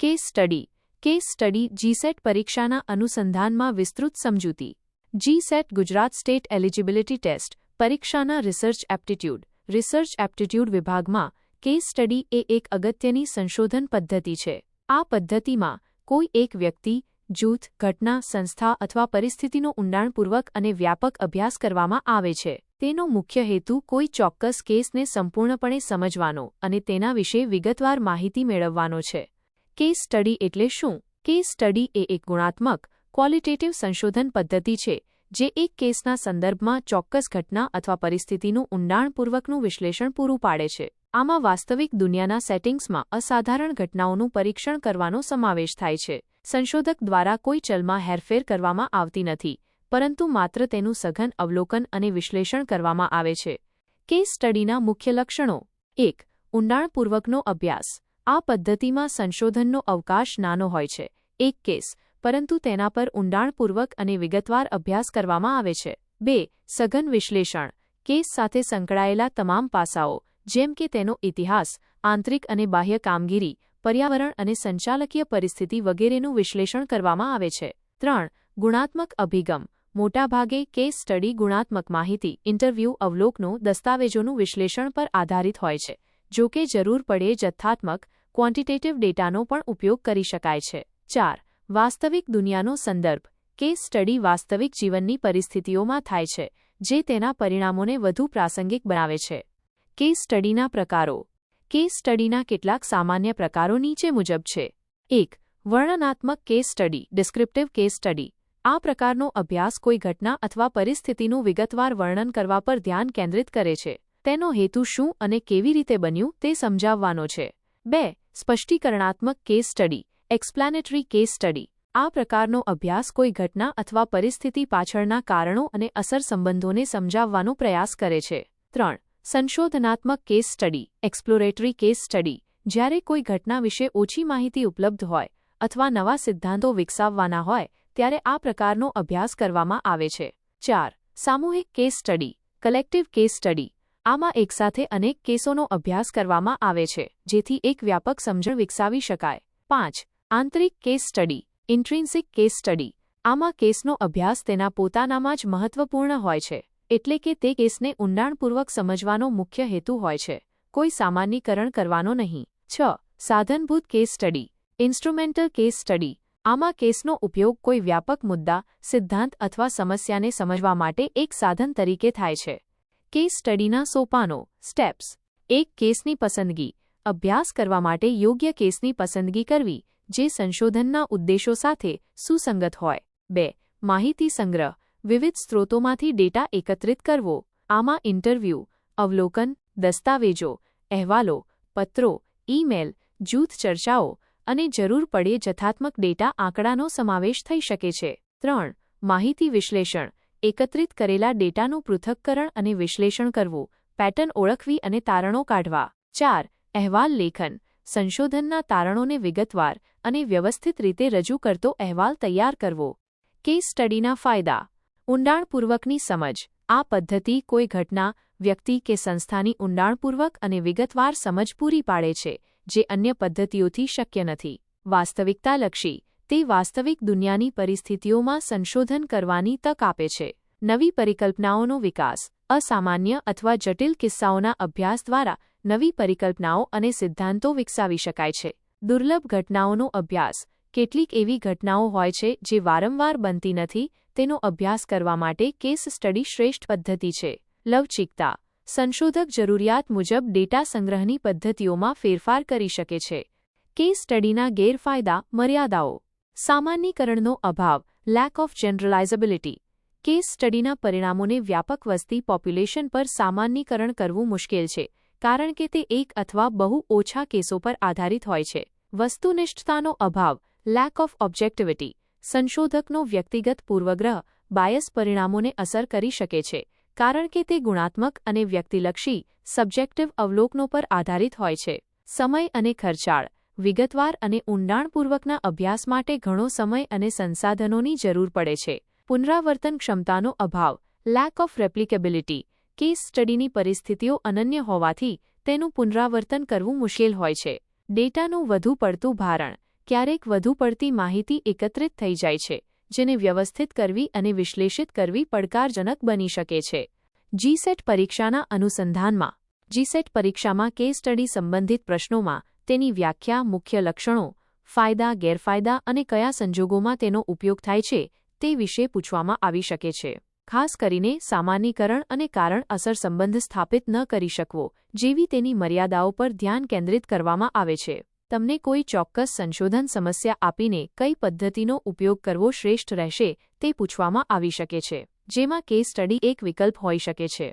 Case study. Case study GSET પરીક્ષાના અનુસંધાનમાં વિસ્તૃત સમજૂતી. GSET Gujarat state eligibility test, પરીક્ષાના રિસર્ચ એપ્ટિટ્યૂડ. રિસર્ચ એપ્ટિટ્યૂડ વિભાગમાં, કેસ સ્ટડી એ એક અગત્યની સંશોધન પદ્ધતિ છે. આ પદ્ધતિમાં, કોઈ એક વ્યક્તિ, જૂથ, ઘટના, સંસ્થા અથવા પરિસ્થિતિનો ઊંડાણપૂર્વક અને વ્યાપક અભ્યાસ કરવામાં આવે છે. તેનો મુખ્ય હેતુ કોઈ ચોક્કસ કેસને સંપૂર્ણપણે સમજવાનો અને તેના વિશે વિગતવાર માહિતી મેળવવાનો છે. કેસ સ્ટડી એટલે શું? કેસ સ્ટડી એ એક ગુણાત્મક ક્વોલિટેટિવ સંશોધન પદ્ધતિ છે, જે એક કેસના સંદર્ભમાં ચોક્કસ ઘટના અથવા પરિસ્થિતિનું ઊંડાણપૂર્વકનું વિશ્લેષણ પૂરું પાડે છે. આમાં વાસ્તવિક દુનિયાના સેટિંગ્સમાં અસાધારણ ઘટનાઓનું પરીક્ષણ કરવાનો સમાવેશ થાય છે. સંશોધક દ્વારા કોઈ ચલમાં હેરફેર કરવામાં આવતી નથી, પરંતુ માત્ર તેનું સઘન અવલોકન અને વિશ્લેષણ કરવામાં આવે છે. કેસ સ્ટડીના મુખ્ય લક્ષણો. એક, ઊંડાણપૂર્વકનો અભ્યાસ. આ પદ્ધતિમાં સંશોધનનો અવકાશ નાનો હોય છે, એક કેસ, પરંતુ તેના પર ઊંડાણપૂર્વક અને વિગતવાર અભ્યાસ કરવામાં આવે છે. બે, સઘન વિશ્લેષણ, કેસ સાથે સંકળાયેલા તમામ પાસાઓ, જેમ કે તેનો ઇતિહાસ, આંતરિક અને બાહ્ય કામગીરી, પર્યાવરણ અને સંચાલકીય પરિસ્થિતિ વગેરેનું વિશ્લેષણ કરવામાં આવે છે. ત્રણ, ગુણાત્મક અભિગમ, મોટાભાગે કેસ સ્ટડી ગુણાત્મક માહિતી, ઇન્ટરવ્યૂ અવલોકનો, દસ્તાવેજોનું વિશ્લેષણ પર આધારિત હોય છે. જો કે જરૂર પડે જથ્થાત્મક ક્વોન્ટિટેટિવ ડેટાનો પણ ઉપયોગ કરી શકાય છે. ચાર, વાસ્તવિક દુનિયાનો સંદર્ભ. કેસ સ્ટડી વાસ્તવિક જીવનની પરિસ્થિતિઓમાં થાય છે, જે તેના પરિણામોને વધુ પ્રાસંગિક બનાવે છે. કેસ સ્ટડીના પ્રકારો. કેસ સ્ટડીના કેટલાક સામાન્ય પ્રકારો નીચે મુજબ છે. એક, વર્ણનાત્મક case study descriptive case study આ પ્રકારનો અભ્યાસ કોઈ ઘટના અથવા પરિસ્થિતિનું વિગતવાર વર્ણન કરવા પર ધ્યાન કેન્દ્રિત કરે છે. તેનો હેતુ શું અને કેવી રીતે બન્યું તે સમજાવવાનો છે. બે સ્પષ્ટીકરણાત્મક case study explanatory case study આ પ્રકારનો અભ્યાસ કોઈ ઘટના અથવા પરિસ્થિતિ પાછળના કારણો અને અસર સંબંધોને સમજાવવાનો પ્રયાસ કરે છે. ત્રણ, સંશોધનાત્મક case study exploratory case study જ્યારે કોઈ ઘટના વિશે ઓછી માહિતી ઉપલબ્ધ હોય અથવા નવા સિદ્ધાંતો વિકસાવવાના હોય, ત્યારે આ પ્રકારનો અભ્યાસ કરવામાં આવે છે. ચાર, સામૂહિક case study collective case study આમાં એકસાથે અનેક કેસોનો અભ્યાસ કરવામાં આવે છે, જેથી એક વ્યાપક સમજણ વિકસાવી શકાય. પાંચ, આંતરિક case study, intrinsic case study. આમાં કેસનો અભ્યાસ તેના પોતાનામાં જ મહત્વપૂર્ણ હોય છે, એટલે કે તે કેસને ઊંડાણપૂર્વક સમજવાનો મુખ્ય હેતુ હોય છે, કોઈ સામાન્યીકરણ કરવાનો નહીં. છ, સાધનભૂત case study, instrumental case study. આમાં કેસનો ઉપયોગ કોઈ વ્યાપક મુદ્દા, સિદ્ધાંત અથવા સમસ્યાને સમજવા માટે એક સાધન તરીકે થાય છે. કેસ સ્ટડીના સોપાનો, સ્ટેપ્સ. એક કેસની પસંદગી. અભ્યાસ કરવા માટે યોગ્ય કેસની પસંદગી કરવી, જે સંશોધનના ઉદ્દેશો સાથે સુસંગત હોય. બે. માહિતી સંગ્રહ. વિવિધ સ્ત્રોતોમાંથી ડેટા એકત્રિત કરવો. આમાં ઇન્ટરવ્યૂ, અવલોકન, દસ્તાવેજો, અહેવાલો, પત્રો, ઈમેલ, જૂથ ચર્ચાઓ અને જરૂર પડે જથાત્મક ડેટા આંકડાનો સમાવેશ થઈ શકે છે. ત્રણ. માહિતી વિશ્લેષણ. એકત્રિત કરેલા ડેટાનું પૃથક્કરણ અને વિશ્લેષણ કરવું, પેટર્ન ઓળખવી અને તારણો કાઢવા. ચાર, અહેવાલ લેખન. સંશોધનના તારણોને વિગતવાર અને વ્યવસ્થિત રીતે રજૂ કરતો અહેવાલ તૈયાર કરવો. કેસ સ્ટડીના ફાયદા. ઊંડાણપૂર્વકની સમજ. આ પદ્ધતિ કોઈ ઘટના, વ્યક્તિ કે સંસ્થાની ઊંડાણપૂર્વક અને વિગતવાર સમજ પૂરી પાડે છે, જે અન્ય પદ્ધતિઓથી શક્ય નથી. વાસ્તવિકતાલક્ષી. તે વાસ્તવિક દુનિયાની પરિસ્થિતિઓમાં સંશોધન કરવાની તક આપે છે. નવી પરિકલ્પનાઓનો વિકાસ, અસામાન્ય અથવા જટિલ કિસ્સાઓના અભ્યાસ દ્વારા નવી પરિકલ્પનાઓ અને સિદ્ધાંતો વિકસાવી શકાય છે. દુર્લભ ઘટનાઓનો અભ્યાસ, કેટલીક એવી ઘટનાઓ હોય છે જે વારંવાર બનતી નથી, તેનો અભ્યાસ કરવા માટે કેસ સ્ટડી શ્રેષ્ઠ પદ્ધતિ છે. લવચિકતા, સંશોધક જરૂરિયાત મુજબ ડેટા સંગ્રહની પદ્ધતિઓમાં ફેરફાર કરી શકે છે. કેસ સ્ટડીના ગેરફાયદા, મર્યાદાઓ. સામાન્યીકરણનો અભાવ લેક ઓફ જનરલાઇઝેબિલિટી કેસ સ્ટડીના પરિણામોને વ્યાપક વસ્તી પોપ્યુલેશન પર સામાન્યીકરણ કરવું મુશ્કેલ છે, કારણ કે તે એક અથવા બહુ ઓછા કેસો પર આધારિત હોય છે. વસ્તુનિષ્ઠતાનો અભાવ લેક ઓફ ઓબ્જેક્ટિવિટી સંશોધકનો વ્યક્તિગત પૂર્વગ્રહ બાયસ પરિણામોને અસર કરી શકે છે, કારણ કે તે ગુણાત્મક અને વ્યક્તિલક્ષી સબ્જેક્ટિવ અવલોકનો પર આધારિત હોય છે. સમય અને ખર્ચાળ. વિગતવાર અને ઊંડાણપૂર્વકના અભ્યાસ માટે ઘણો સમય અને સંસાધનોની જરૂર પડે છે. પુનરાવર્તન ક્ષમતાનો અભાવ લેક ઓફ રેપ્લિકેબિલિટી કેસ સ્ટડીની પરિસ્થિતિઓ અનન્ય હોવાથી તેનું પુનરાવર્તન કરવું મુશ્કેલ હોય છે. ડેટાનું વધુ પડતું ભારણ, ક્યારેક વધુ પડતી માહિતી એકત્રિત થઈ જાય છે, જેને વ્યવસ્થિત કરવી અને વિશ્લેષિત કરવી પડકારજનક બની શકે છે. જીસેટ પરીક્ષાના અનુસંધાનમાં જીસેટ પરીક્ષામાં કેસ સ્ટડી સંબંધિત પ્રશ્નોમાં તેની વ્યાખ્યા, મુખ્ય લક્ષણો, ફાયદા, ગેરફાયદા અને કયા સંજોગોમાં તેનો ઉપયોગ થાય છે તે વિશે પૂછવામાં આવી શકે છે. ખાસ કરીને સામાન્યીકરણ અને કારણ અસર સંબંધ સ્થાપિત ન કરી શકવો, જેવી તેની મર્યાદાઓ પર ધ્યાન કેન્દ્રિત કરવામાં આવે છે. તમને કોઈ ચોક્કસ સંશોધન સમસ્યા આપીને કઈ પદ્ધતિનો ઉપયોગ કરવો શ્રેષ્ઠ રહેશે તે પૂછવામાં આવી શકે છે, જેમાં કેસ સ્ટડી એક વિકલ્પ હોઈ શકે છે.